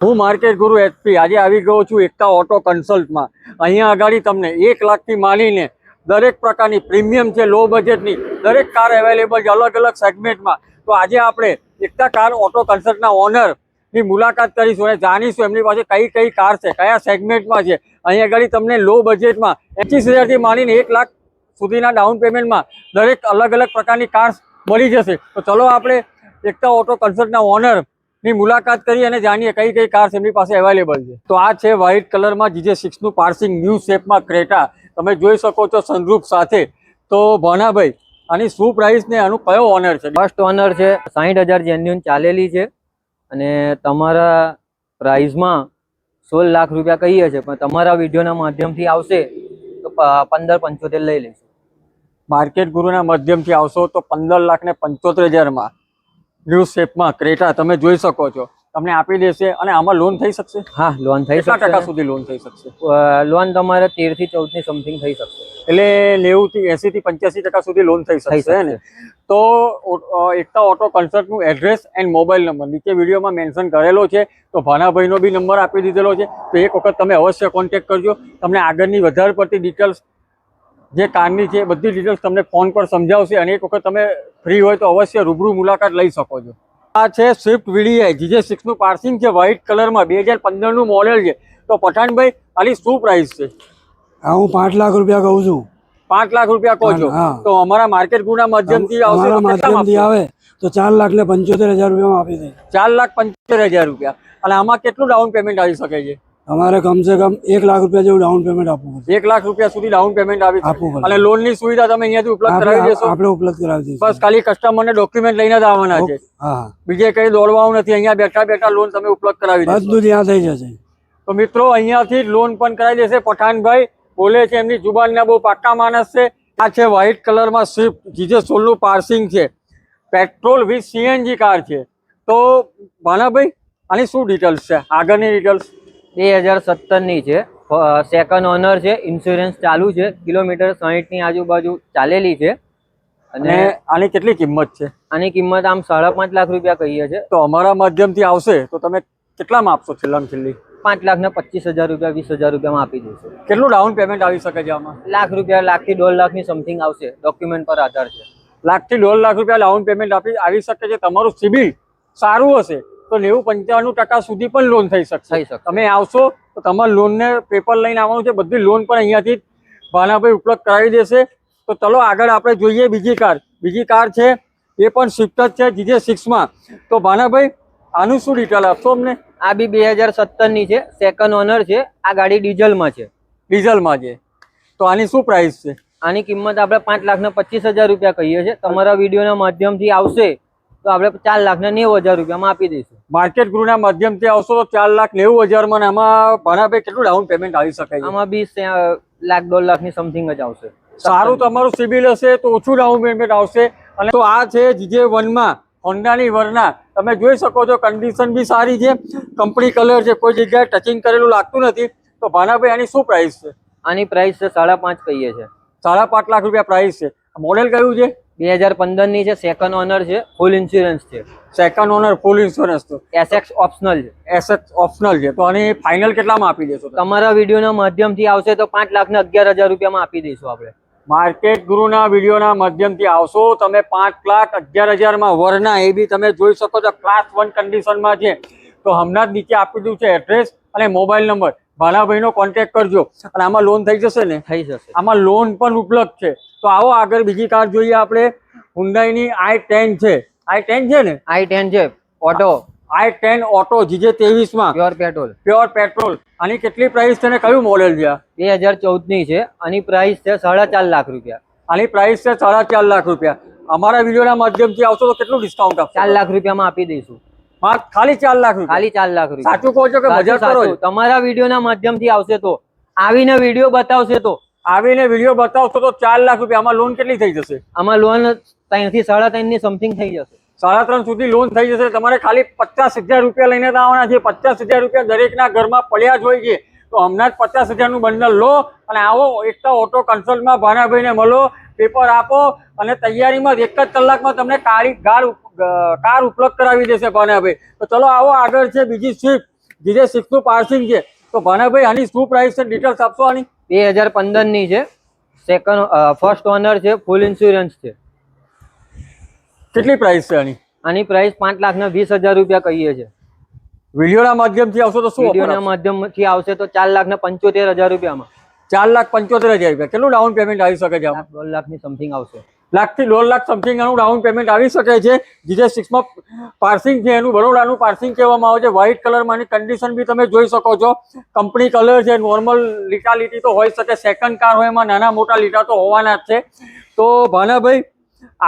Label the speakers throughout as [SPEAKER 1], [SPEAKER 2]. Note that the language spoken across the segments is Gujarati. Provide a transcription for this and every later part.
[SPEAKER 1] હું માર્કેટ ગુરુ એચપી આજે આવી ગયો છું એકતા ઓટો કન્સલ્ટમાં અહીંયા આગળ તમને એક લાખથી માંડીને દરેક પ્રકારની પ્રીમિયમ છે લો બજેટની દરેક કાર અવેલેબલ છે, અલગ અલગ સેગમેન્ટમાં તો આજે આપણે એકતા કાર ઓટો કન્સલ્ટના ઓનરની મુલાકાત કરીશું અને જાણીશું એમની પાસે કઈ કઈ કાર છે, કયા સેગમેન્ટમાં છે. અહીંયા આગળ તમને લો બજેટમાં પચીસ હજારથી માંડીને એક લાખ સુધીના ડાઉન પેમેન્ટમાં દરેક અલગ અલગ પ્રકારની કાર મળી જશે. તો ચલો આપણે એકતા ઓટો કન્સલ્ટના ઓનર ની મુલાકાત કરી અને જાણીએ કઈ કઈ કાર્સ એમની પાસે અવેલેબલ છે. તો આ છે વ્હાઇટ કલરમાં જીજે સિક્સનું પાર્સિંગ ન્યૂ શેપમાં ક્રેટા તમે જોઈ શકો છો સનરૂફ સાથે. તો ભાનાભાઈ આની શું પ્રાઇસ ને આનું કયો ઓનર છે?
[SPEAKER 2] ફર્સ્ટ ઓનર છે સાહીઠ હજાર જેન્યુન ચાલેલી છે. અને તમારા પ્રાઇઝમાં સોળ લાખ રૂપિયા કહીએ છે પણ તમારા વિડીયોના માધ્યમથી આવશે તો પંદર પંચોતેર લઈ લઈશું.
[SPEAKER 1] માર્કેટ ગુરુના માધ્યમથી આવશો તો પંદર લાખ ને પંચોતેર હજારમાં. ન્યૂ શેપમાં ક્રેટા તમે જોઈ શકો છો. તમને આપી દેશે અને આમાં લોન થઈ શકશે?
[SPEAKER 2] હા લોન થઈ
[SPEAKER 1] કેટલા ટકા સુધી લોન થઈ શકશે?
[SPEAKER 2] લોન તમારે તેરથી ચૌદની સમથિંગ થઈ શકશે.
[SPEAKER 1] એટલે નેવું થી એસી થી પંચ્યાસી ટકા સુધી લોન થઈ
[SPEAKER 2] થઈ
[SPEAKER 1] શકશે ને? તો એકતા ઓટો કન્સલ્ટનું એડ્રેસ એન્ડ મોબાઈલ નંબર નીચે વિડીયોમાં મેન્શન કરેલો છે તો ભાનાભાઈનો બી નંબર આપી દીધેલો છે. તો એક વખત તમે અવશ્ય કોન્ટેક્ટ કરજો. તમને આગળની વધારે પડતી ડિટેલ્સ જે કારની છે બધી ડિટેલ્સ તમને ફોન પર સમજાવશે અને એક વખત તમે ફ્રી હોય તો અવશ્ય રૂબરૂ મુલાકાત લઈ શકો છો. આ છે સ્વિફ્ટ વીડીઆઈ જીજે સિક્સનું પાર્સિંગ છે વ્હાઇટ કલરમાં બે હજાર પંદરનું મોડેલ છે. તો પઠાણભાઈ આની શું પ્રાઇસ છે?
[SPEAKER 3] હા હું પાંચ લાખ રૂપિયા કહું છું.
[SPEAKER 1] પાંચ લાખ રૂપિયા કહો છો. તો અમારા માર્કેટ ગુના માધ્યમથી આવશે
[SPEAKER 3] માધ્યમથી આવે તો ચાર લાખ ને પંચોતેર હજાર રૂપિયામાં આપી દે.
[SPEAKER 1] ચાર લાખ પંચોતેર હજાર રૂપિયા. અને આમાં કેટલું ડાઉન પેમેન્ટ આવી શકે છે?
[SPEAKER 3] અમારે કમસે કમ એક લાખ રૂપિયા જેવું ડાઉન પેમેન્ટ આપવું પડશે.
[SPEAKER 1] એક લાખ રૂપિયા સુધી ડાઉન પેમેન્ટ આપી
[SPEAKER 3] આપવું પડશે.
[SPEAKER 1] અને લોનની સુવિધા તમે અહીંયાથી ઉપલબ્ધ કરાવી દેશો.
[SPEAKER 3] આપણે ઉપલબ્ધ કરાવી દઈશું.
[SPEAKER 1] બસ ખાલી કસ્ટમરને ડોક્યુમેન્ટ લઈને જ આવવાના છે.
[SPEAKER 3] હા
[SPEAKER 1] બીજે કઈ દોડવાનું નથી. અહીંયા બેઠા બેઠા લોન તમે ઉપલબ્ધ કરાવી દેશો.
[SPEAKER 3] બધું ત્યાં થઈ જશે.
[SPEAKER 1] તો મિત્રો અહીંયાથી લોન પણ કરાવી દેશે. પઠાણભાઈ બોલે છે એમની જુબાનના બહુ પાક્કા માણસ છે. આ છે વ્હાઇટ કલરમાં સ્વિફ્ટ જીજે સોલનું પાર્સિંગ છે. પેટ્રોલ વિથ સીએનજી કાર છે. તો ભાનાભાઈ આની શું ડિટેલ્સ છે? આગળની ડિટેલ્સ
[SPEAKER 2] બે હજાર સત્તરની છે. સેકન્ડ ઓનર છે. ઇન્સ્યોરન્સ ચાલુ છે. કિલોમીટર સાહીઠની આજુબાજુ ચાલેલી છે.
[SPEAKER 1] અને આની કેટલી કિંમત છે?
[SPEAKER 2] આની કિંમત આમ સાડા પાંચ લાખ રૂપિયા કહીએ છે.
[SPEAKER 1] તો અમારા માધ્યમથી આવશે તો તમે કેટલામાં આપશો છેલ્લામાં છેલ્લી?
[SPEAKER 2] પાંચ લાખ ને પચીસ હજાર રૂપિયા વીસ હજાર રૂપિયામાં આપી દેશે
[SPEAKER 1] કેટલું ડાઉન પેમેન્ટ આવી શકે છે આમાં?
[SPEAKER 2] લાખ રૂપિયા લાખથી દોઢ લાખની સમથિંગ આવશે. ડોક્યુમેન્ટ પર આધાર છે.
[SPEAKER 1] લાખથી દોઢ લાખ રૂપિયા ડાઉન પેમેન્ટ આપી આવી શકે છે. તમારું સિબિલ સારું હશે. તો નેવું પંચાણું ટકા સુધી પણ લોન થઈ શકશે.
[SPEAKER 2] થઈ શકશે.
[SPEAKER 1] તમે આવશો તો તમારે લોનને પેપર લઈને આવવાનું છે બધી લોન પણ અહીંયાથી ભાનાભાઈ ઉપલબ્ધ કરાવી દેશે. તો ચલો આગળ આપણે જોઈએ બીજી કાર. બીજી કાર છે એ પણ સ્વિફ્ટ જ છે જીજે સિક્સમાં તો ભાનાભાઈ આનું શું ડિટેલ આપશો અમને?
[SPEAKER 2] આ બી બે હજાર સત્તરની છે સેકન્ડ ઓનર છે આ ગાડી ડીઝલમાં છે.
[SPEAKER 1] ડીઝલમાં છે. તો આની શું પ્રાઇસ છે?
[SPEAKER 2] આની કિંમત આપણે પાંચ લાખ ને પચીસ હજાર રૂપિયા કહીએ છીએ. તમારા વિડીયોના માધ્યમથી આવશે તો આપણે ચાર લાખ ને નેવું હજાર રૂપિયામાં આપી દઈશું.
[SPEAKER 1] માર્કેટ ગૃહના માધ્યમથી આવશો તો ચાર લાખ નેવું હજારમાં આમાં ભાણાભાઈ કેટલું ડાઉન પેમેન્ટ આવી શકે
[SPEAKER 2] આમાં બી સે- લાખ દોઢ લાખની સમથિંગ જ આવશે.
[SPEAKER 1] સારું તમારું સિબિલ હશે તો ઓછું ડાઉન પેમેન્ટ આવશે. અને તો આ છે જીજે વનમાં હોન્ડાની વરના તમે જોઈ શકો છો કન્ડિશન બી સારી છે. કંપની કલર છે કોઈ જગ્યાએ ટચિંગ કરેલું લાગતું નથી. તો ભાનાભાઈ આની શું પ્રાઇસ છે?
[SPEAKER 2] આની પ્રાઇસ છે સાડા પાંચ કહીએ છે.
[SPEAKER 1] સાડા પાંચ લાખ રૂપિયા પ્રાઇસ છે. મોડેલ કયું છે?
[SPEAKER 2] બે હજાર પંદરની છે સેકન્ડ ઓનર છે ફૂલ ઇન્સ્યોરન્સ છે.
[SPEAKER 1] સેકન્ડ ઓનર ફૂલ ઇન્સ્યોરન્સ તો.
[SPEAKER 2] એસએક્સ ઓપ્શનલ છે.
[SPEAKER 1] એસએક્સ ઓપ્શનલ છે. તો આની ફાઇનલ કેટલામાં આપી દેશો
[SPEAKER 2] તમારા વિડીયોના માધ્યમથી આવશે તો પાંચ લાખ ને અગિયાર હજાર રૂપિયામાં આપી દઈશું આપણે.
[SPEAKER 1] માર્કેટ ગુરુના વિડીયોના માધ્યમથી આવશો તમે પાંચ લાખ અગિયાર હજારમાં વરના એ બી તમે જોઈ શકો છો ક્લાસ વન કન્ડિશનમાં છે. તો હમણાં જ નીચે આપી દીધું છે એડ્રેસ અને મોબાઈલ નંબર ભાલાભાઈનો કોન્ટેક્ટ કરજો. અને આમાં લોન થઈ જશે ને?
[SPEAKER 2] થઈ જશે.
[SPEAKER 1] આમાં લોન પણ ઉપલબ્ધ છે. તો આવો આગળ બીજી કાર જોઈએ આપણે. હુન્ડાઈની આઈ ટેન છે. આઈ ટેન છે ને?
[SPEAKER 2] આઈ ટેન છે. Auto
[SPEAKER 1] I ten auto GJ ત્રેવીસમાં
[SPEAKER 2] પ્યોર પેટ્રોલ
[SPEAKER 1] પ્યોર પેટ્રોલ આની કેટલી પ્રાઇસ છે ને? કયું મોડેલ છે
[SPEAKER 2] બે હજાર ચૌદની છે. આની પ્રાઇસ છે સાડા ચાર લાખ રૂપિયા.
[SPEAKER 1] આની પ્રાઇસ છે સાડા ચાર લાખ રૂપિયા. અમારા વિડીયોના માધ્યમથી આવશો તો કેટલું ડિસ્કાઉન્ટ આપશો?
[SPEAKER 2] ચાર લાખ રૂપિયામાં આપી દઈશું.
[SPEAKER 1] ખાલી ચાર લાખ
[SPEAKER 2] ખાલી ચાર લાખ રૂપિયા.
[SPEAKER 1] સાચું કહો છો કે બજાર કરો.
[SPEAKER 2] તમારા વિડીયોના માધ્યમથી આવશે તો. આવીને વીડિયો બતાવશે તો.
[SPEAKER 1] આવીને વીડિયો બતાવશો તો ચાર લાખ રૂપિયા. આમાં લોન કેટલી થઈ જશે?
[SPEAKER 2] આમાં લોન ત્રણથી સાડા ત્રણની સમથિંગ થઈ જશે.
[SPEAKER 1] સાડા ત્રણ સુધી લોન થઈ જશે. તમારે ખાલી પચાસ હજાર રૂપિયા લઈને આવવાના છે. પચાસ હજાર રૂપિયા દરેકના ઘરમાં પડ્યા જ હોય છે. તો હમણાં જ પચાસ હજારનું બંડલ લો અને આવો એકતા ઓટો કન્સલ્ટમાં ભાનાભાઈને મળો. પેપર આપો અને તૈયારીમાં એક જ કલાકમાં તમને કાળી કાર કાર ઉપલબ્ધ કરાવી દેશે ભાનાભાઈ. તો ચલો આવો આગળ છે બીજી સ્વિફ્ટ જીજે સિક્સનું પાર્સિંગ છે. તો ભાનાભાઈ આની શું પ્રાઇસ છે? ડિટેલ્સ આપશો આની?
[SPEAKER 2] બે હજાર પંદરની છે. સેકન્ડ ફર્સ્ટ ઓનર છે ફૂલ ઇન્સ્યોરન્સ છે.
[SPEAKER 1] કેટલી પ્રાઇસ છે આની?
[SPEAKER 2] આની પ્રાઇસ પાંચ લાખ ને વીસ હજાર રૂપિયા કહીએ છીએ
[SPEAKER 1] વિડીયોના માધ્યમથી આવશો તો શું
[SPEAKER 2] વિડીયોના? માધ્યમથી આવશે તો ચાર લાખ ને પંચોતેર હજાર રૂપિયામાં.
[SPEAKER 1] ચાર લાખ પંચોતેર હજાર રૂપિયા. કેટલું ડાઉન પેમેન્ટ આવી શકે છે
[SPEAKER 2] દોઢ લાખની સમથિંગ આવશે.
[SPEAKER 1] લાખથી દોઢ લાખ સમથિંગ આનું ડાઉન પેમેન્ટ આવી શકે છે. જીજે સિક્સમાં પાર્સિંગ છે એનું બરોડાનું પાર્સિંગ કહેવામાં આવે છે. વ્હાઇટ કલરમાંની કન્ડિશન બી તમે જોઈ શકો છો. કંપની કલર છે નોર્મલ લીટા લીટી તો હોઈ શકે. સેકન્ડ કાર હોય એમાં નાના મોટા લીટા તો હોવાના જ છે. તો ભાનાભાઈ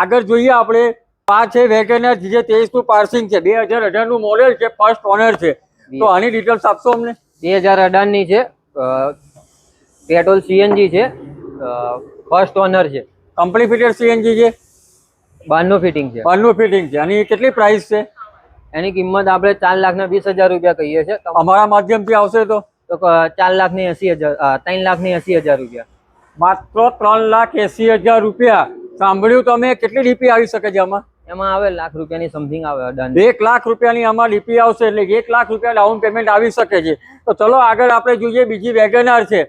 [SPEAKER 1] આગળ જોઈએ આપણે. આ છે વેગેનર જીજે તેવીસનું પાર્સિંગ છે. બે હજાર અઢારનું મોડેલ છે ફર્સ્ટ ઓનર છે. તો આની ડિટેલ્સ આપશો અમને?
[SPEAKER 2] બે હજાર અઢારની છે પેટ્રોલ સીએનજી છે ફર્સ્ટ ઓનર છે.
[SPEAKER 1] કંપની ફિટેડ સીએનજી છે?
[SPEAKER 2] બારનું ફિટિંગ છે.
[SPEAKER 1] બારનું ફિટિંગ છે. એની કેટલી પ્રાઇસ છે?
[SPEAKER 2] એની કિંમત આપણે ચાર લાખ ને વીસ હજાર રૂપિયા કહીએ છીએ.
[SPEAKER 1] અમારા માધ્યમથી આવશે તો?
[SPEAKER 2] ચાર લાખની એસી હજાર ત્રણ લાખની એસી હજાર રૂપિયા.
[SPEAKER 1] માત્ર ત્રણ લાખ એસી હજાર રૂપિયા. સાંભળ્યું તમે કેટલી ડીપી આવી શકે છે આમાં?
[SPEAKER 2] એમાં આવે લાખ રૂપિયાની સમથિંગ આવે
[SPEAKER 1] એક લાખ રૂપિયાની આમાં ડીપી આવશે એટલે એક લાખ રૂપિયા ડાઉન પેમેન્ટ આવી શકે છે. તો ચલો આગળ આપણે જોઈએ બીજી વેગનાર છે.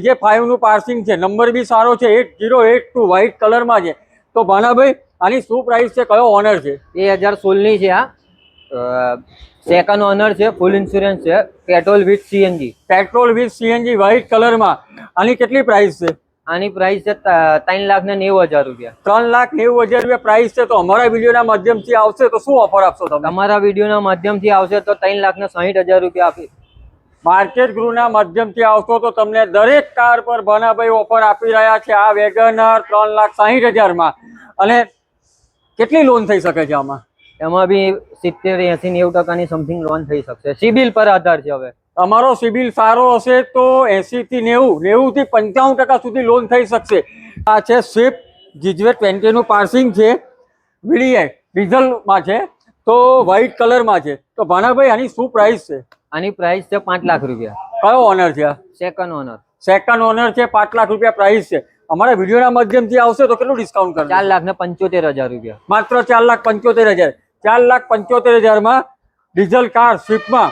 [SPEAKER 1] જે ફાઈવનું પાર્સિંગ છે નંબર બી સારો છે eight zero eight two white કલરમાં છે. તો ભાનાભાઈ આની શું પ્રાઇસ છે કયો ઓનર છે?
[SPEAKER 2] બે હજાર સોળની છે આ સેકન્ડ ઓનર છે ફૂલ ઇન્સ્યોરન્સ છે petrol with CNG
[SPEAKER 1] petrol with CNG white કલરમાં આની કેટલી પ્રાઇસ છે?
[SPEAKER 2] આની પ્રાઇસ છે ત્રણ લાખ ને નેવું હજાર રૂપિયા.
[SPEAKER 1] ત્રણ લાખ નેવું હજાર રૂપિયા પ્રાઇસ છે તો અમારા વિડીયોના માધ્યમથી આવશે તો શું ઓફર આપશો તમે?
[SPEAKER 2] અમારા વિડીયોના માધ્યમથી આવશે તો ત્રણ લાખ ને સાહીઠ હજાર રૂપિયા આપી.
[SPEAKER 1] માર્કેટ ગૃહના માધ્યમથી આવશો તો તમને દરેક કાર પર ભાનાભાઈ ઓફર આપી રહ્યા છે. આ વેગનર ત્રણ લાખ સાહીઠ હજારમાં. અને કેટલી લોન થઈ શકે છે આમાં?
[SPEAKER 2] એમાં બી સિત્તેર એસી નેવું ટકાની સમથિંગ લોન થઈ શકશે. સિબિલ પર આધાર છે હવે.
[SPEAKER 1] તમારો સિબિલ સારો હશે તો એસી થી નેવું નેવું થી પંચાવન ટકા સુધી લોન થઈ શકશે. આ છે સ્વિફ્ટ જીજવે ટ્વેન્ટીનું પાર્સિંગ છે. વીડીઆઈ ડીઝલમાં છે. તો વ્હાઇટ કલરમાં છે. તો ભાનાભાઈ આની શું પ્રાઇસ છે?
[SPEAKER 2] આની પ્રાઇસ છે પાંચ લાખ રૂપિયા.
[SPEAKER 1] કયો ઓનર છે
[SPEAKER 2] સેકન્ડ ઓનર
[SPEAKER 1] સેકન્ડ ઓનર છે પાંચ લાખ રૂપિયા પ્રાઇસ છે. અમારા વિડીયોના માધ્યમથી આવશે તો કેટલું ડિસ્કાઉન્ટ કરશે?
[SPEAKER 2] ચાર લાખ ને પંચોતેર હજાર રૂપિયા.
[SPEAKER 1] માત્ર ચાર લાખ પંચોતેર હજાર. ચાર લાખ પંચોતેર હજારમાં ડીઝલ કાર સ્વિફ્ટમાં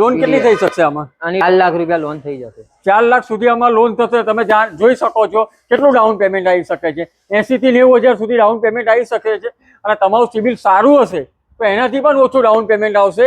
[SPEAKER 1] લોન કેટલી થઈ શકશે આમાં?
[SPEAKER 2] અને ચાર લાખ રૂપિયા લોન થઈ જશે.
[SPEAKER 1] ચાર લાખ સુધી આમાં લોન થશે. તમે જોઈ શકો છો કેટલું ડાઉન પેમેન્ટ આવી શકે છે. એસી થી નેવું હજાર સુધી ડાઉન પેમેન્ટ આવી શકે છે. અને તમારું સિબિલ સારું હશે તો એનાથી પણ ઓછું ડાઉન પેમેન્ટ આવશે.